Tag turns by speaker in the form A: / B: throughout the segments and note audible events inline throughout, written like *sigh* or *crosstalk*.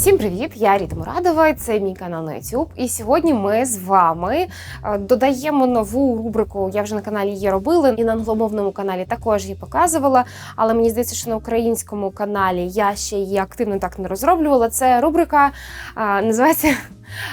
A: Всім привіт! Я Ріта Мурадова. Це мій канал на YouTube. І сьогодні ми з вами е, додаємо нову рубрику. Я вже на каналі її робила, і на англомовному каналі також її показувала. Але мені здається, що на українському каналі я ще її активно так не розроблювала. Це рубрика е, називається.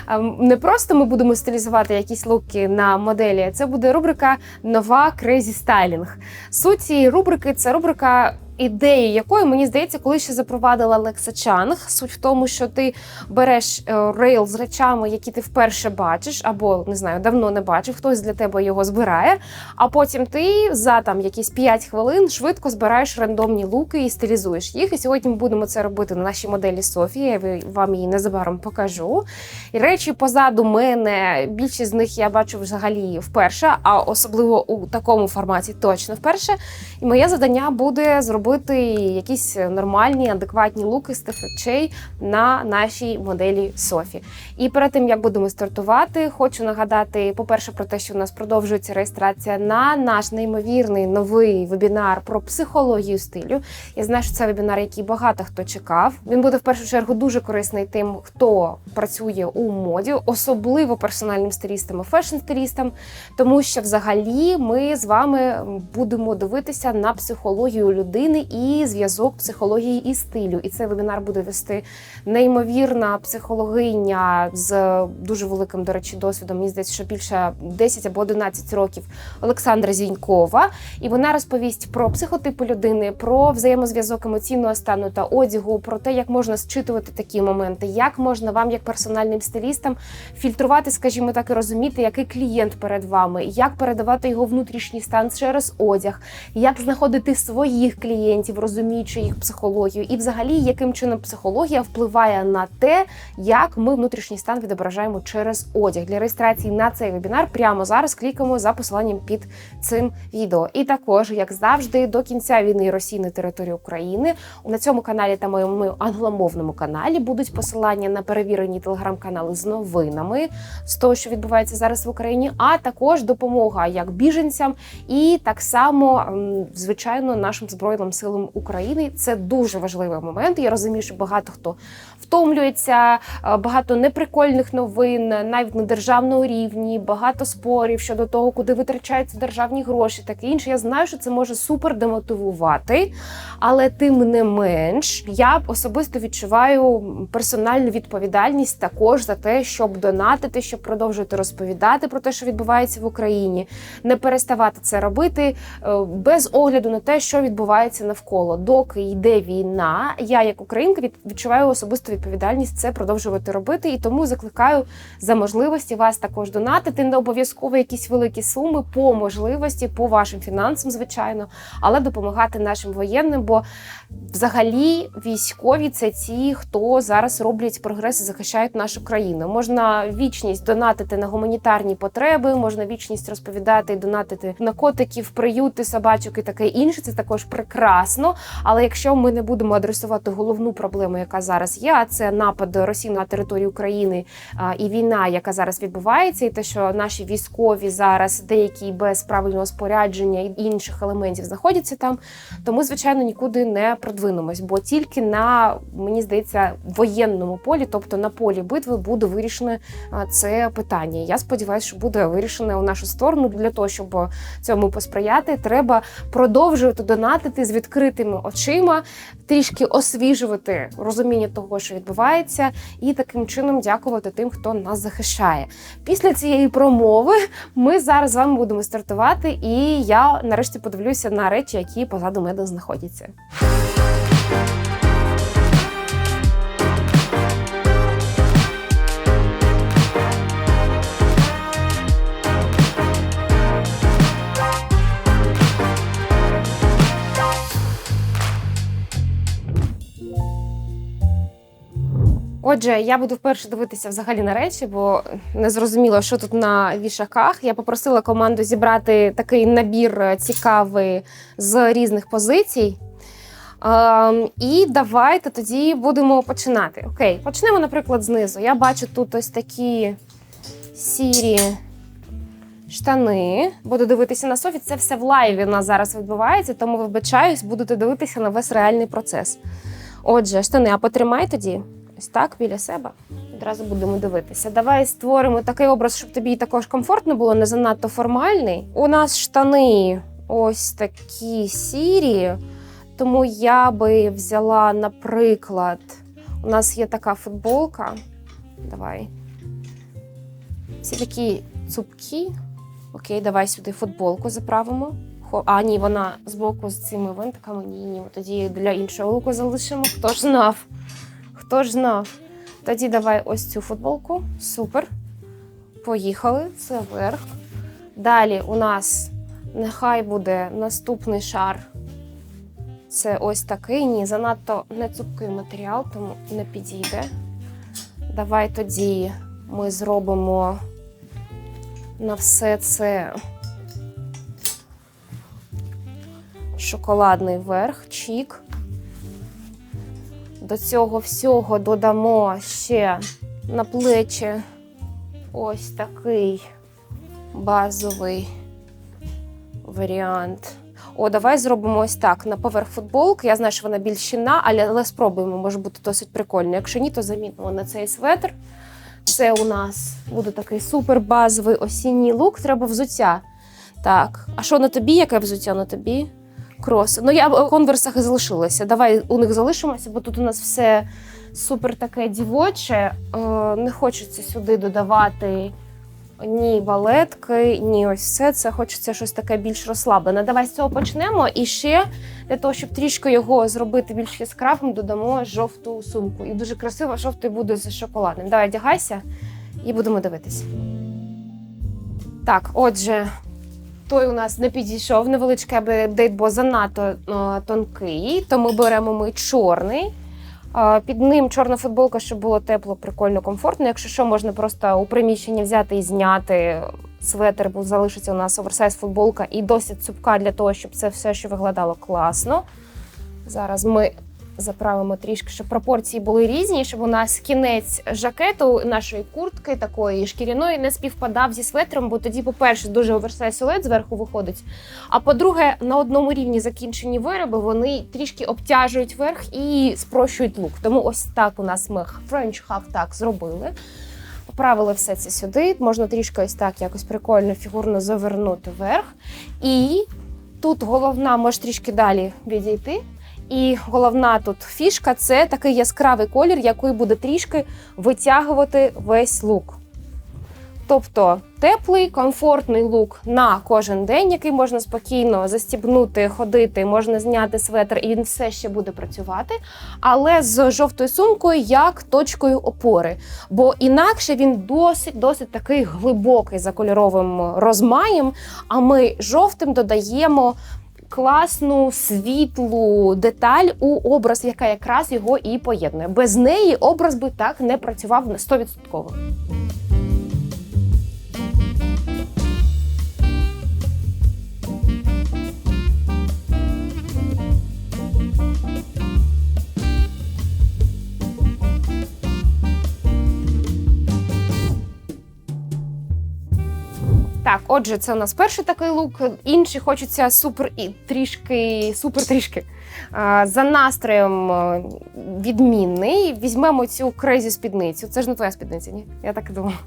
A: е, Не просто ми будемо стилізувати якісь луки на моделі. Це буде рубрика Нова Crazy Styling. Суть цієї рубрики це рубрика ідеї якої мені здається, коли ще запровадила Лекса Чанг. Суть в тому, що ти береш е, рейл з речами, які ти вперше бачиш, або не знаю, давно не бачив, хтось для тебе його збирає. А потім ти за там якісь 5 хвилин швидко збираєш рандомні луки і стилізуєш їх. І сьогодні ми будемо це робити на нашій моделі Софії. Я вам її незабаром покажу. І речі позаду мене більшість з них я бачу взагалі вперше, а особливо у такому форматі точно вперше. І моє завдання буде зробити якісь нормальні, адекватні луки з тих речей на нашій моделі Софі. І перед тим як будемо стартувати, хочу нагадати, по-перше, про те, що у нас продовжується реєстрація на наш неймовірний новий вебінар про психологію стилю. Я знаю, що це вебінар, який багато хто чекав. Він буде в першу чергу дуже корисний тим, хто працює у моді, особливо персональним стилістам і фешн-стилістам, тому що взагалі ми з вами будемо дивитися на психологію людини і зв'язок психології і стилю. І цей вебінар буде вести неймовірна психологиня з дуже великим, до речі, досвідом. Мені здається, що більше 10 або 11 років Олександра Зінькова. І вона розповість про психотипи людини, про взаємозв'язок емоційного стану та одягу, про те, як можна зчитувати такі моменти, як можна вам, як персональним стилістам, фільтрувати, скажімо так, і розуміти, який клієнт перед вами, як передавати його внутрішній стан через одяг, як знаходити своїх клієнтів, розуміючи їх психологію, і взагалі яким чином психологія впливає на те, як ми внутрішній стан відображаємо через одяг. Для реєстрації на цей вебінар прямо зараз клікаємо за посиланням під цим відео. І також, як завжди, до кінця війни Росії на території України на цьому каналі та моєму англомовному каналі будуть посилання на перевірені телеграм-канали з новинами з того, що відбувається зараз в Україні, а також допомога як біженцям, і так само, звичайно, нашим збройним силам України. Це дуже важливий момент. Я розумію, що багато хто втомлюється, е, багато неприкольних новин, навіть на державному рівні, багато спорів щодо того, куди витрачаються державні гроші, таке інше. Я знаю, що це може супер демотивувати, але тим не менш, я особисто відчуваю персональну відповідальність також за те, щоб донатити, щоб продовжувати розповідати про те, що відбувається в Україні, не переставати це робити е, без огляду на те, що відбувається навколо. Доки йде війна, я як українка від- відчуваю особисту відповідальність це продовжувати робити, і тому закликаю за можливості вас також донатити. Не обов'язково якісь великі суми по можливості, по вашим фінансам, звичайно, але допомагати нашим воєнним. Бо взагалі військові це ті, хто зараз роблять прогрес і захищають нашу країну. Можна вічність донатити на гуманітарні потреби, можна вічність розповідати і донатити на котиків, приюти, собачок і таке інше. Це також прекрасно. Але якщо ми не будемо адресувати головну проблему, яка зараз є, а це напад Росії на територію України і війна, яка зараз відбувається, і те, що наші військові зараз деякі без правильного спорядження і інших елементів знаходяться там, то ми, звичайно, нікуди не продвинемось, бо тільки на мені здається воєнному полі, тобто на полі битви, буде вирішене це питання. Я сподіваюся, що буде вирішене у нашу сторону. Для того щоб цьому посприяти, треба продовжувати донатити з відкритими очима, трішки освіжувати розуміння того, що відбувається, і таким чином дякувати тим, хто нас захищає. Після цієї промови ми зараз з вами будемо стартувати, і я нарешті подивлюся на речі, які позаду мене знаходяться. Отже, я буду вперше дивитися взагалі на речі, бо не зрозуміло, що тут на вішаках. Я попросила команду зібрати такий набір е, цікавий з різних позицій. Ем, і давайте тоді будемо починати. Окей, почнемо, наприклад, знизу. Я бачу тут ось такі сірі штани. Буду дивитися на Софі. Це все в лайві у нас зараз відбувається, тому вибачаюсь, будете дивитися на весь реальний процес. Отже, штани, а потримай тоді. Ось так біля себе. Одразу будемо дивитися. Давай створимо такий образ, щоб тобі також комфортно було, не занадто формальний. У нас штани ось такі сірі, тому я би взяла, наприклад, у нас є така футболка. Давай. Всі такі цупкі. Окей, давай сюди футболку заправимо. А, ні, вона збоку з цими винтиками. Ні, ні, тоді для іншого луку залишимо. Хто ж знав? Хто ж знав? Тоді давай ось цю футболку. Супер. Поїхали. Це верх. Далі у нас нехай буде наступний шар. Це ось такий. Ні, занадто не цупкий матеріал, тому не підійде. Давай тоді ми зробимо на все це шоколадний верх, чік. До цього всього додамо ще на плечі ось такий базовий варіант. О, давай зробимо ось так. На поверх футболки. Я знаю, що вона більш щільна, але, але спробуємо, може бути досить прикольно. Якщо ні, то замінимо на цей светр. Це у нас буде такий супер базовий осінній лук. Треба взуття. Так, а що на тобі? Яке взуття на тобі? Крос. Ну, я в конверсах і залишилася. Давай у них залишимося, бо тут у нас все супер таке дівоче. Е, не хочеться сюди додавати ні балетки, ні ось все це. Хочеться щось таке більш розслаблене. Давай з цього почнемо. І ще для того, щоб трішки його зробити більш яскравим, додамо жовту сумку. І дуже красиво жовтий буде з шоколадним. Давай одягайся і будемо дивитися. Так, отже, той у нас не підійшов невеличкий апдейт, бо занадто тонкий. То ми беремо ми чорний. Під ним чорна футболка, щоб було тепло, прикольно, комфортно. Якщо що, можна просто у приміщенні взяти і зняти светр, бо залишиться у нас оверсайз футболка і досить цупка для того, щоб це все ще виглядало класно. Зараз ми заправимо трішки, щоб пропорції були різні, щоб у нас кінець жакету нашої куртки такої шкіряної не співпадав зі светром, бо тоді, по-перше, дуже оверсайз силует зверху виходить. А по-друге, на одному рівні закінчені вироби вони трішки обтяжують верх і спрощують лук. Тому ось так у нас ми French half так зробили. Поправили все це сюди. Можна трішки ось так якось прикольно фігурно завернути вверх. І тут головна може трішки далі відійти. І головна тут фішка це такий яскравий колір, який буде трішки витягувати весь лук. Тобто теплий, комфортний лук на кожен день, який можна спокійно застібнути, ходити, можна зняти светр, і він все ще буде працювати. Але з жовтою сумкою як точкою опори. Бо інакше він досить досить такий глибокий за кольоровим розмаєм. А ми жовтим додаємо класну світлу деталь у образ, яка якраз його і поєднує. Без неї образ би так не працював на 100%. Так, отже, це у нас перший такий лук. Інші хочеться супер і трішки, супер трішки. За настроєм е, відмінний. Візьмемо цю крейзі спідницю. Це ж не твоя спідниця, ні? Я так і думала.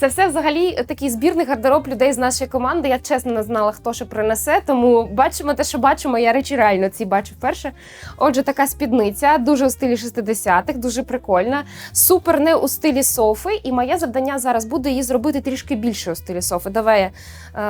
A: Це все взагалі такий збірний гардероб людей з нашої команди. Я чесно не знала, хто що принесе. Тому бачимо те, що бачимо. Я речі реально ці бачу вперше. Отже, така спідниця, дуже у стилі 60-х, дуже прикольна. Супер не у стилі софи. І моє завдання зараз буде її зробити трішки більше у стилі софи. Давай я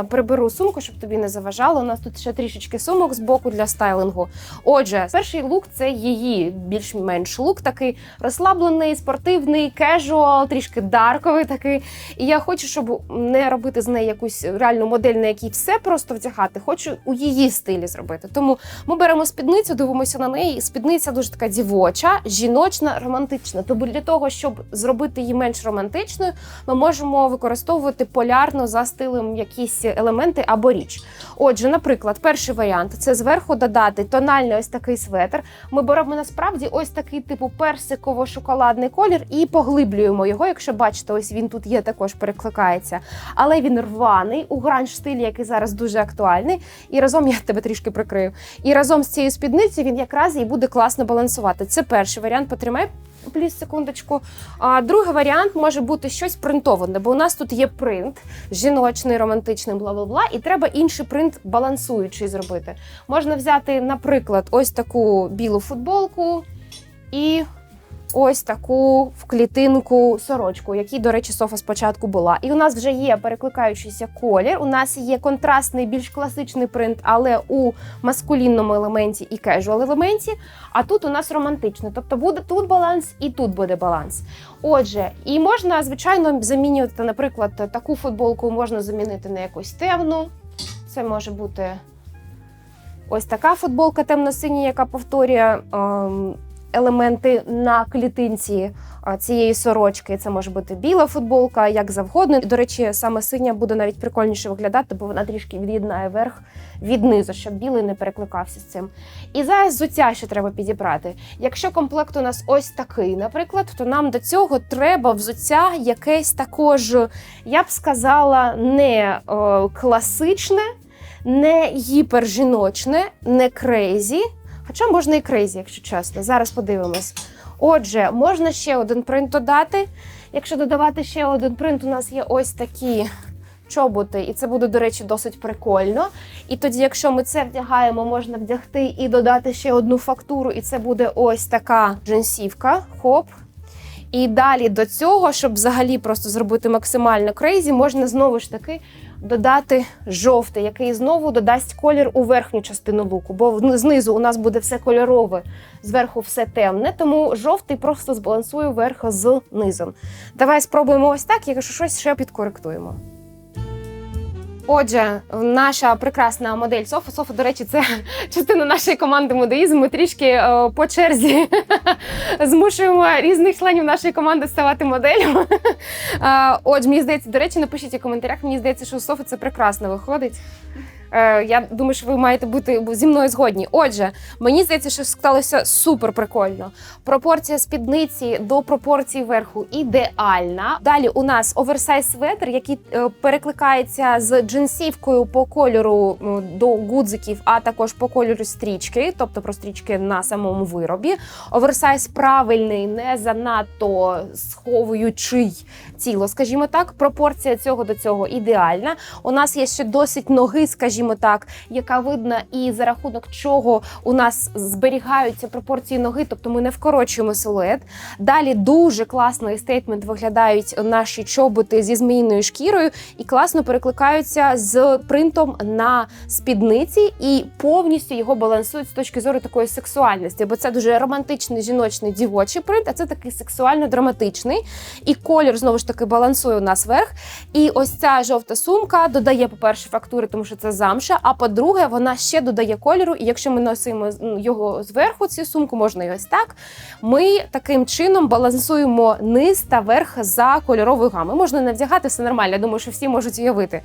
A: е, приберу сумку, щоб тобі не заважало. У нас тут ще трішечки сумок з боку для стайлингу. Отже, перший лук це її більш-менш лук, такий розслаблений, спортивний, кежуал, трішки дарковий такий. І я хочу, щоб не робити з неї якусь реальну модель, на якій все просто вдягати. Хочу у її стилі зробити. Тому ми беремо спідницю, дивимося на неї. Спідниця дуже така дівоча, жіночна, романтична. Тобто для того, щоб зробити її менш романтичною, ми можемо використовувати полярно за стилем якісь елементи або річ. Отже, наприклад, перший варіант це зверху додати тональний ось такий светр. Ми беремо насправді ось такий типу персиково-шоколадний колір і поглиблюємо його. Якщо бачите, ось він тут є, також перекликається. Але він рваний у гранж стилі, який зараз дуже актуальний. І разом я тебе трішки прикрию. І разом з цією спідницею він якраз і буде класно балансувати. Це перший варіант. Потримай. Плюс секундочку. А другий варіант може бути щось принтоване, бо у нас тут є принт жіночний, романтичний, бла бла бла, і треба інший принт балансуючий зробити. Можна взяти, наприклад, ось таку білу футболку і ось таку в клітинку сорочку, якій, до речі, софа спочатку була. І у нас вже є перекликаючийся колір. У нас є контрастний, більш класичний принт, але у маскулінному елементі і кежуал елементі. А тут у нас романтичний. Тобто буде тут баланс і тут буде баланс. Отже, і можна, звичайно, замінювати, наприклад, таку футболку можна замінити на якусь темну. Це може бути ось така футболка темно-синя, яка повторює ем, елементи на клітинці цієї сорочки. Це може бути біла футболка, як завгодно. До речі, саме синя буде навіть прикольніше виглядати, бо вона трішки від'єднає верх від низу, щоб білий не перекликався з цим. І зараз взуття ще треба підібрати. Якщо комплект у нас ось такий, наприклад, то нам до цього треба взуття якесь також, я б сказала, не о, класичне, не гіпержіночне, не крейзі. Хоча можна і крейзі, якщо чесно. Зараз подивимось. Отже, можна ще один принт додати. Якщо додавати ще один принт, у нас є ось такі чоботи, і це буде, до речі, досить прикольно. І тоді, якщо ми це вдягаємо, можна вдягти і додати ще одну фактуру, і це буде ось така джинсівка. Хоп. І далі до цього, щоб взагалі просто зробити максимально крейзі, можна знову ж таки додати жовтий, який знову додасть колір у верхню частину луку, бо знизу у нас буде все кольорове, зверху все темне, тому жовтий просто збалансує верх з низом. Давай спробуємо ось так, якщо щось ще підкоректуємо. Отже, наша прекрасна модель Софа. Софа, до речі, це *laughs* частина нашої команди модеїзм. Ми трішки е, по черзі *laughs* змушуємо різних членів нашої команди ставати моделями. *laughs* Е, Отже, мені здається, до речі, напишіть у коментарях. Мені здається, що у Софи це прекрасно виходить. Е, Я думаю, що ви маєте бути зі мною згодні. Отже, мені здається, що склалося супер прикольно. Пропорція спідниці до пропорції верху ідеальна. Далі у нас оверсайз светр, який е, перекликається з джинсівкою по кольору до гудзиків, а також по кольору стрічки, тобто про стрічки на самому виробі. Оверсайз правильний, не занадто сховуючий тіло, скажімо так. Пропорція цього до цього ідеальна. У нас є ще досить ноги, скажімо так, яка видна, і за рахунок чого у нас зберігаються пропорції ноги, тобто ми не вкорочуємо силует. Далі дуже класно і стейтмент виглядають наші чоботи зі зміїною шкірою і класно перекликаються з принтом на спідниці і повністю його балансують з точки зору такої сексуальності, бо це дуже романтичний жіночний дівочий принт, а це такий сексуально-драматичний. І колір знову ж таки балансує у нас верх. І ось ця жовта сумка додає, по-перше, фактури, тому що це замша. А по-друге, вона ще додає кольору. І якщо ми носимо ну, його зверху, цю сумку, можна і ось так. Ми таким чином балансуємо низ та верх за кольоровою гамою. Можна не вдягати, все нормально. Я думаю, що всі можуть уявити.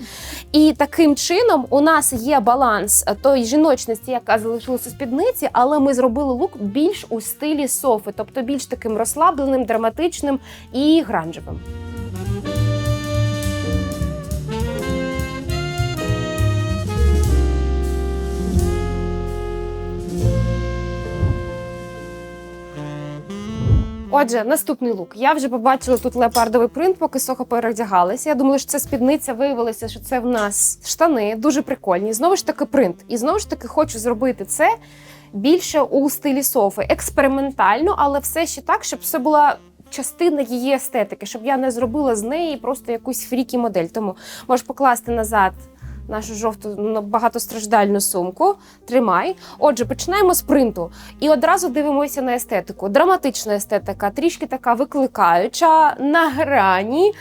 A: І таким чином у нас є баланс тої жіночності, яка залишилася у спідниці, але ми зробили лук більш у стилі софи, тобто більш таким розслабленим, драматичним і гранжевим. Отже, наступний лук. Я вже побачила тут леопардовий принт, поки сохо перевдягалася. Я думала, що це спідниця. Виявилося, що це в нас штани дуже прикольні. Знову ж таки, принт. І знову ж таки хочу зробити це більше у стилі софи. Експериментально, але все ще так, щоб це була. Частина її естетики, щоб я не зробила з неї просто якусь фрікі модель. Тому можеш покласти назад нашу жовту ну, багатостраждальну сумку. Тримай. Отже, починаємо з принту. І одразу дивимося на естетику. Драматична естетика, трішки така викликаюча, на грані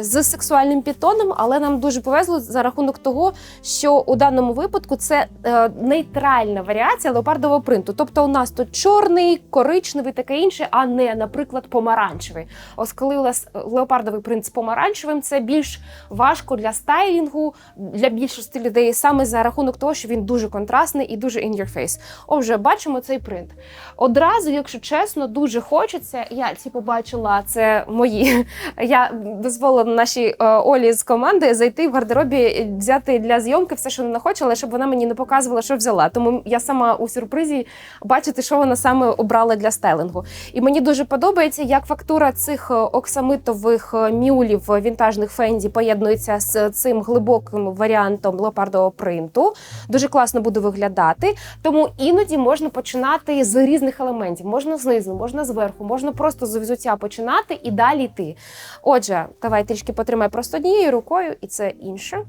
A: з сексуальним підтоном, але нам дуже повезло за рахунок того, що у даному випадку це е, нейтральна варіація леопардового принту. Тобто у нас тут чорний, коричневий, таке інше, а не, наприклад, помаранчевий. Ось коли у нас леопардовий принт з помаранчевим, це більш важко для стайлінгу, для більш більшості людей саме за рахунок того, що він дуже контрастний і дуже in your face. Отже, бачимо цей принт. Одразу, якщо чесно, дуже хочеться. Я ці побачила, це мої. *laughs* Я дозволила нашій е, Олі з команди зайти в гардеробі, взяти для зйомки все, що вона хочела, щоб вона мені не показувала, що взяла. Тому я сама у сюрпризі бачити, що вона саме обрала для стайлингу. І мені дуже подобається, як фактура цих е, оксамитових е, мюлів е, вінтажних фенді поєднується з цим глибоким варіантом леопардового принту. Дуже класно буде виглядати. Тому іноді можна починати з різних елементів. Можна знизу, можна зверху, можна просто з взуття починати і далі йти. Отже, давай трішки потримай просто однією рукою, і це інше.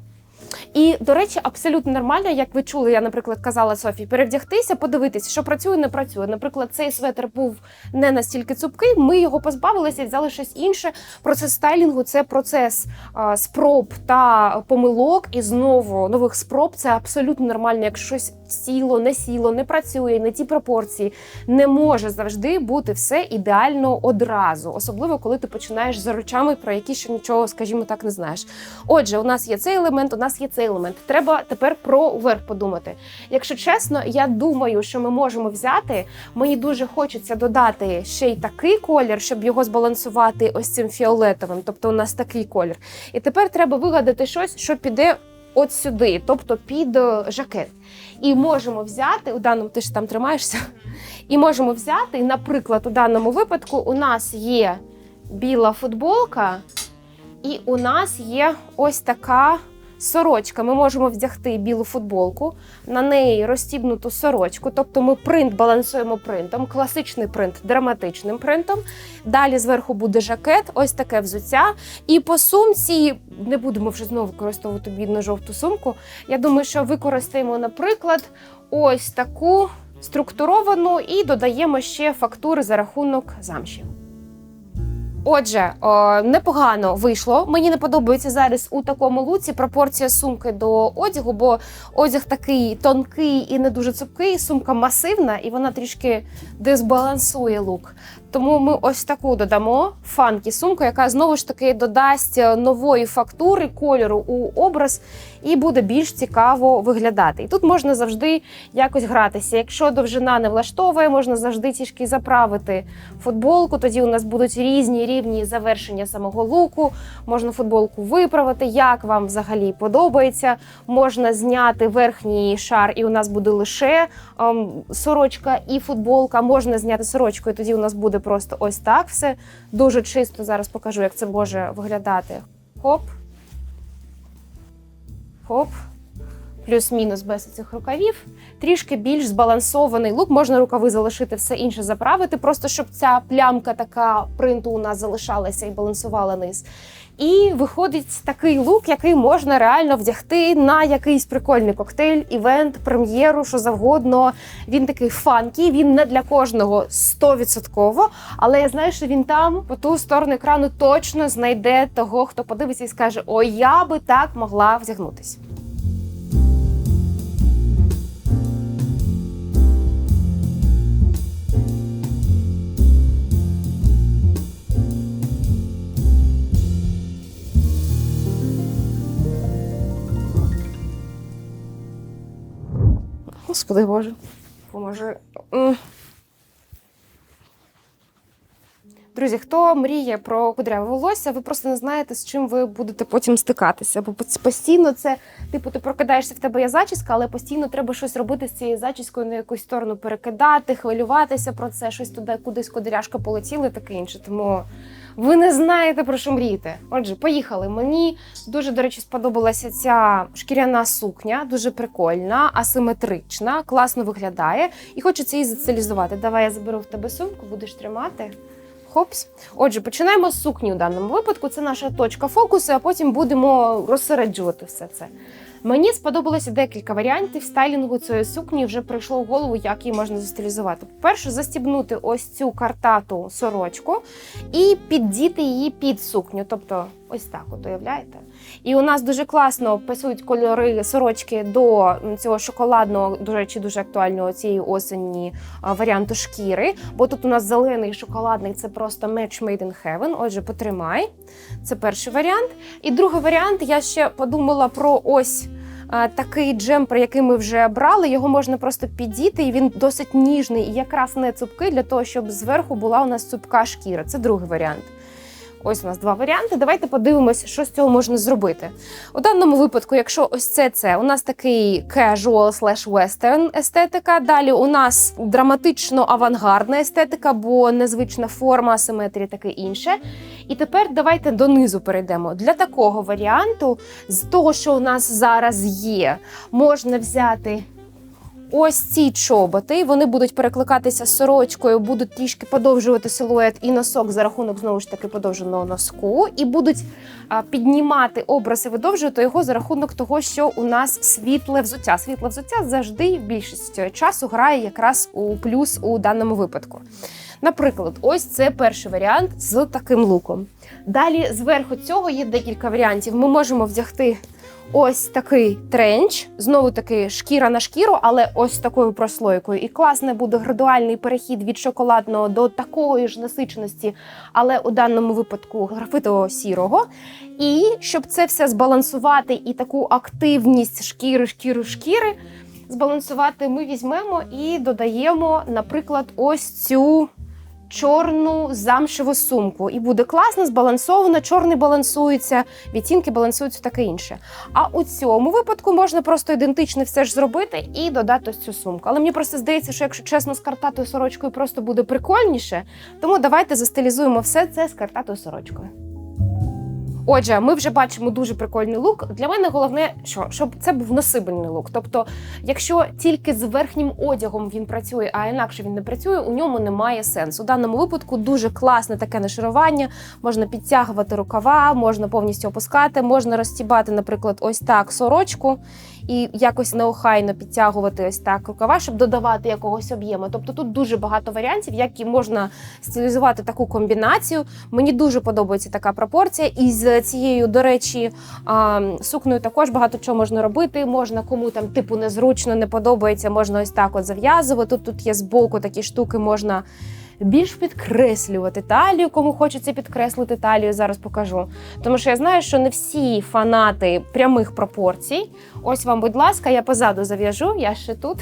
A: І, до речі, абсолютно нормально, як ви чули, я, наприклад, казала Софії, перевдягтися, подивитися, що працює, не працює. Наприклад, цей светр був не настільки цупкий, ми його позбавилися і взяли щось інше. Процес стайлінгу це процес а, спроб та помилок. І знову нових спроб це абсолютно нормально. Якщо щось сіло, не сіло, не працює, не ті пропорції, не може завжди бути все ідеально одразу, особливо коли ти починаєш за речами, про які ще нічого, скажімо так, не знаєш. Отже, у нас є цей елемент, у нас є цей елемент. Треба тепер про верх подумати. Якщо чесно, я думаю, що ми можемо взяти. Мені дуже хочеться додати ще й такий колір, щоб його збалансувати ось цим фіолетовим. Тобто у нас такий колір. І тепер треба вигадати щось, що піде. От сюди, тобто під е, жакет. І можемо взяти, у даному ти ж там тримаєшся, і можемо взяти, наприклад, у даному випадку у нас є біла футболка, і у нас є ось така сорочка. Ми можемо вдягти білу футболку, на неї розстібнуту сорочку. Тобто ми принт балансуємо принтом, класичний принт драматичним принтом. Далі зверху буде жакет, ось таке взуття. І по сумці не будемо вже знову використовувати бідно-жовту сумку. Я думаю, що використаємо, наприклад, ось таку структуровану і додаємо ще фактури за рахунок замші. Отже, непогано вийшло. Мені не подобається зараз у такому луці пропорція сумки до одягу, бо одяг такий тонкий і не дуже цупкий, сумка масивна, і вона трішки дезбалансує лук. Тому ми ось таку додамо фанкі сумку, яка знову ж таки додасть нової фактури кольору у образ і буде більш цікаво виглядати. І тут можна завжди якось гратися. Якщо довжина не влаштовує, можна завжди трішки заправити футболку. Тоді у нас будуть різні рівні завершення самого луку. Можна футболку виправити, як вам взагалі подобається. Можна зняти верхній шар, і у нас буде лише ем, сорочка і футболка. Можна зняти сорочку, і тоді у нас буде просто ось так все. Дуже чисто. Зараз покажу, як це може виглядати. Хоп. Хоп. Плюс-мінус без цих рукавів. Трішки більш збалансований лук. Можна рукави залишити, все інше заправити, просто щоб ця плямка така принту у нас залишалася і балансувала низ. І виходить такий лук, який можна реально вдягти на якийсь прикольний коктейль, івент, прем'єру, що завгодно. Він такий фанкі, він не для кожного 100%, але я знаю, що він там по ту сторону екрану точно знайде того, хто подивиться і скаже: О, я би так могла вдягнутись. Господи Боже, поможи. Друзі, хто мріє про кудряве волосся, ви просто не знаєте, з чим ви будете потім стикатися. Бо постійно це, типу, ти прокидаєшся в тебе є зачіска, але постійно треба щось робити з цією зачіскою на якусь сторону перекидати, хвилюватися про це, щось туди, кудись кудряшка полетіла таке інше. Тому ви не знаєте про що мрієте. Отже, поїхали. Мені дуже, до речі, сподобалася ця шкіряна сукня, дуже прикольна, асиметрична, класно виглядає. І хочеться її зацелізувати. Давай я заберу в тебе сумку, будеш тримати. Хопс. Отже, починаємо з сукні у даному випадку. Це наша точка фокусу, а потім будемо розсереджувати все це. Мені сподобалося декілька варіантів стайлінгу цієї сукні. Вже прийшло в голову, як її можна застилізувати. По-перше, застібнути ось цю картату сорочку і піддіти її під сукню. Тобто, ось так, от уявляєте? І у нас дуже класно пасують кольори сорочки до цього шоколадного, до речі, дуже актуального цієї осені варіанту шкіри. Бо тут у нас зелений шоколадний це просто match made in heaven. Отже, потримай. Це перший варіант. І другий варіант, я ще подумала про ось а, такий джемпер, який ми вже брали, його можна просто підіти, і він досить ніжний і якраз не цупкий для того, щоб зверху була у нас цупка шкіра. Це другий варіант. Ось у нас два варіанти. Давайте подивимось, що з цього можна зробити. У даному випадку, якщо ось це це, у нас такий casual slash western естетика. Далі у нас драматично авангардна естетика, бо незвична форма, асиметрія таке інше. І тепер давайте донизу перейдемо. Для такого варіанту, з того, що у нас зараз є, можна взяти. Ось ці чоботи, вони будуть перекликатися сорочкою, будуть трішки подовжувати силует і носок за рахунок знову ж таки подовженого носку, і будуть піднімати образ і видовжувати його за рахунок того, що у нас світле взуття. Світле взуття завжди більшість часу грає якраз у плюс у даному випадку. Наприклад, ось це перший варіант з таким луком. Далі зверху цього є декілька варіантів. Ми можемо вдягти ось такий тренч, знову таки шкіра на шкіру, але ось такою прослойкою. І класний буде градуальний перехід від шоколадного до такої ж насиченості, але у даному випадку графитового сірого. І щоб це все збалансувати і таку активність шкіри, шкіри, шкіри збалансувати, ми візьмемо і додаємо, наприклад, ось цю. Чорну замшеву сумку, і буде класно, збалансовано, чорний балансується, відтінки балансуються таке інше. А у цьому випадку можна просто ідентично все ж зробити і додати ось цю сумку. Але мені просто здається, що якщо чесно, з картатою сорочкою просто буде прикольніше, тому давайте застилізуємо все це з картатою сорочкою. Отже, ми вже бачимо дуже прикольний лук. Для мене головне, що щоб це був носибельний лук. Тобто, якщо тільки з верхнім одягом він працює, а інакше він не працює, у ньому немає сенсу. У даному випадку дуже класне таке нашарування. Можна підтягувати рукава, можна повністю опускати, можна розтібати, наприклад, ось так сорочку і якось неохайно підтягувати ось так рукава, щоб додавати якогось об'єму. Тобто тут дуже багато варіантів, які можна стилізувати таку комбінацію. Мені дуже подобається така пропорція. І з цією, до речі, а, сукнею також багато чого можна робити. Можна кому там типу незручно не подобається, можна ось так от зав'язувати. Тут, тут є збоку такі штуки, можна. Більш підкреслювати талію, кому хочеться підкреслити талію, зараз покажу. Тому що я знаю, що не всі фанати прямих пропорцій. Ось вам, будь ласка, я позаду зав'яжу, я ще тут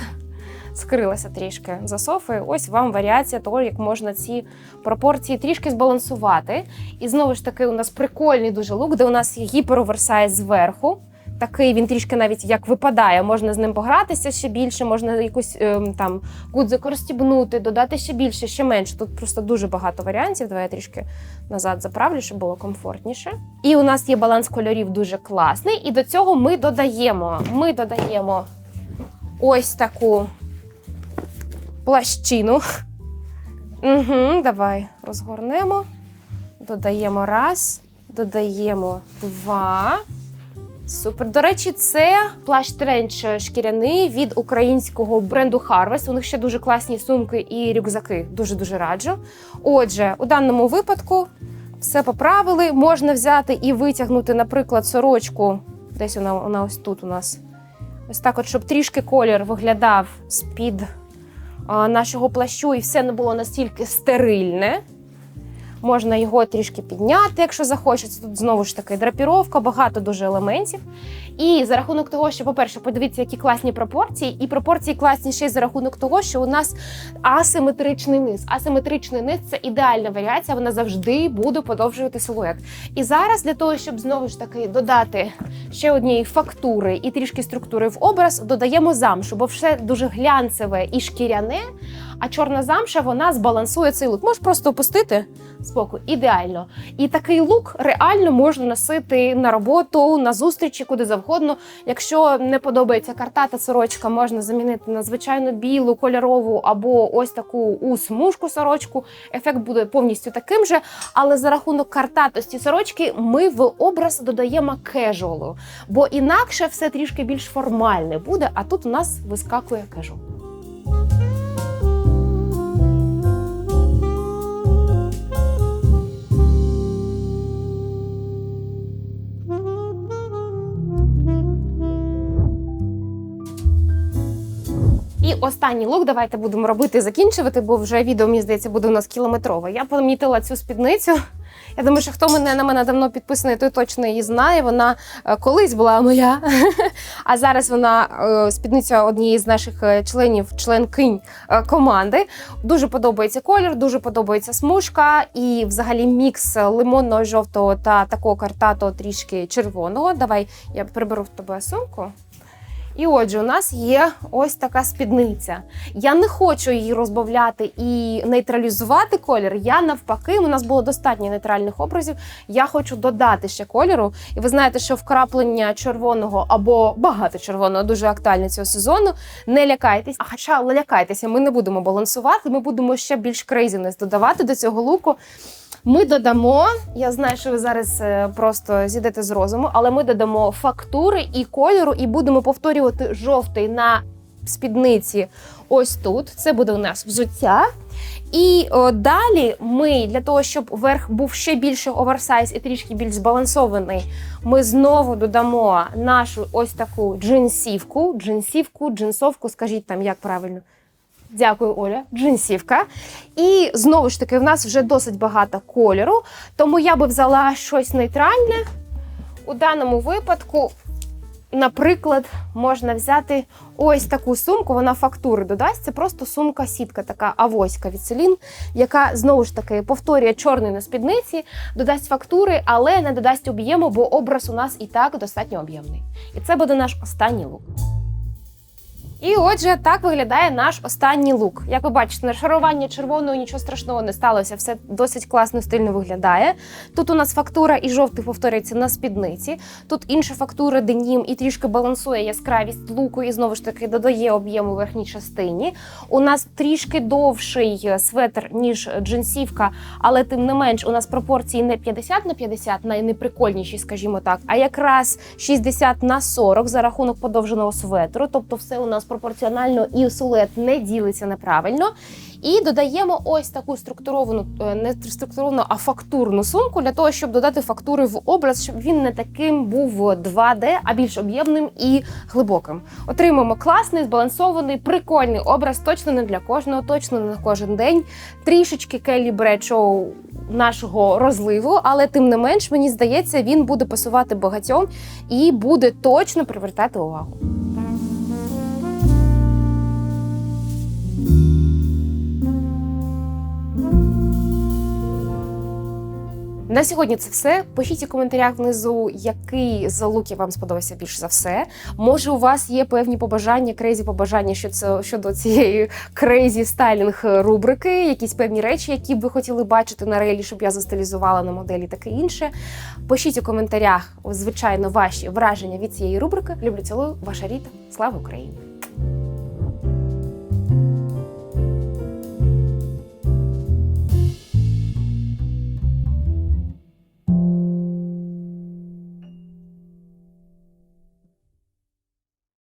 A: скрилася трішки за софою. Ось вам варіація того, як можна ці пропорції трішки збалансувати. І знову ж таки, у нас прикольний дуже лук, де у нас гіпероверсайз зверху. Такий він трішки навіть як випадає, можна з ним погратися ще більше, можна якусь ем, там гудзик розстібнути, додати ще більше, ще менше. Тут просто дуже багато варіантів. Давай я трішки назад заправлю, щоб було комфортніше. І у нас є баланс кольорів дуже класний. І до цього ми додаємо. Ми додаємо ось таку плащину. Угу, Давай розгорнемо. Додаємо раз, додаємо два. Супер. До речі, це плащ тренч шкіряний від українського бренду Harvest. У них ще дуже класні сумки і рюкзаки. Дуже дуже раджу. Отже, у даному випадку все поправили. Можна взяти і витягнути, наприклад, сорочку. Десь вона, вона ось тут у нас. Ось так, от, щоб трішки колір виглядав з-під нашого плащу, і все не було настільки стерильне. Можна його трішки підняти, якщо захочеться. Тут знову ж таки драпіровка, багато дуже елементів. І за рахунок того, що, по-перше, подивіться, які класні пропорції, і пропорції класні ще й за рахунок того, що у нас асиметричний низ. Асиметричний низ це ідеальна варіація, вона завжди буде подовжувати силует. І зараз для того, щоб знову ж таки додати ще однієї фактури і трішки структури в образ, додаємо замшу, бо все дуже глянцеве і шкіряне. А чорна замша вона збалансує цей лук. Можеш просто опустити збоку. Ідеально. І такий лук реально можна носити на роботу, на зустрічі, куди завгодно. Якщо не подобається картата сорочка, можна замінити на звичайну білу, кольорову або ось таку у смужку сорочку. Ефект буде повністю таким же. Але за рахунок картатості сорочки ми в образ додаємо кежуалу. Бо інакше все трішки більш формальне буде, а тут у нас вискакує кежуал. І останній лук давайте будемо робити закінчувати, бо вже відео, мені здається, буде у нас кілометрове. Я помітила цю спідницю. Я думаю, що хто мене на мене давно підписаний, той точно її знає. Вона е, колись була моя, *laughs* а зараз вона е, спідниця однієї з наших е, членів, членкинь команди. Дуже подобається колір, дуже подобається смужка і взагалі мікс лимонного жовтого та такого картатого трішки червоного. Давай я приберу в тебе сумку. І отже, у нас є ось така спідниця. Я не хочу її розбавляти і нейтралізувати колір. Я навпаки, у нас було достатньо нейтральних образів. Я хочу додати ще кольору. І ви знаєте, що вкраплення червоного або багато червоного дуже актуальне цього сезону. Не лякайтесь. А хоча лякайтеся, ми не будемо балансувати. Ми будемо ще більш крейзінес додавати до цього луку. Ми додамо, я знаю, що ви зараз е, просто зійдете з розуму, але ми додамо фактури і кольору, і будемо повторювати жовтий на спідниці. Ось тут. Це буде у нас взуття. І о, далі ми для того, щоб верх був ще більше оверсайз і трішки більш збалансований, ми знову додамо нашу ось таку джинсівку, джинсівку, джинсовку, скажіть там, як правильно. Дякую, Оля. Джинсівка. І знову ж таки, в нас вже досить багато кольору, тому я би взяла щось нейтральне. У даному випадку, наприклад, можна взяти ось таку сумку, вона фактури додасть. Це просто сумка-сітка, така авоська від Селін, яка знову ж таки повторює чорний на спідниці, додасть фактури, але не додасть об'єму, бо образ у нас і так достатньо об'ємний. І це буде наш останній лук. І отже, так виглядає наш останній лук. Як ви бачите, нашарування червоного нічого страшного не сталося, все досить класно стильно виглядає. Тут у нас фактура і жовтий повторюється на спідниці. Тут інша фактура денім і трішки балансує яскравість луку і знову ж таки додає об'єму верхній частині. У нас трішки довший светр, ніж джинсівка, але тим не менш, у нас пропорції не 50 на 50, найнеприкольніші, скажімо так, а якраз 60 на 40 за рахунок подовженого светру. Тобто, все у нас пропорціонально і силует не ділиться неправильно. І додаємо ось таку структуровану, е, не структуровану, а фактурну сумку для того, щоб додати фактури в образ, щоб він не таким був 2D, а більш об'ємним і глибоким. Отримаємо класний, збалансований, прикольний образ, точно не для кожного, точно не на кожен день. Трішечки Келлі Бредшоу нашого розливу, але тим не менш, мені здається, він буде пасувати багатьом і буде точно привертати увагу. На сьогодні це все. Пишіть у коментарях внизу, який з луків вам сподобався більше за все. Може, у вас є певні побажання, крейзі побажання щодо, цієї крейзі стайлінг рубрики, якісь певні речі, які б ви хотіли бачити на рейлі, щоб я застилізувала на моделі, таке інше. Пишіть у коментарях, звичайно, ваші враження від цієї рубрики. Люблю цілую, ваша Ріта. Слава Україні!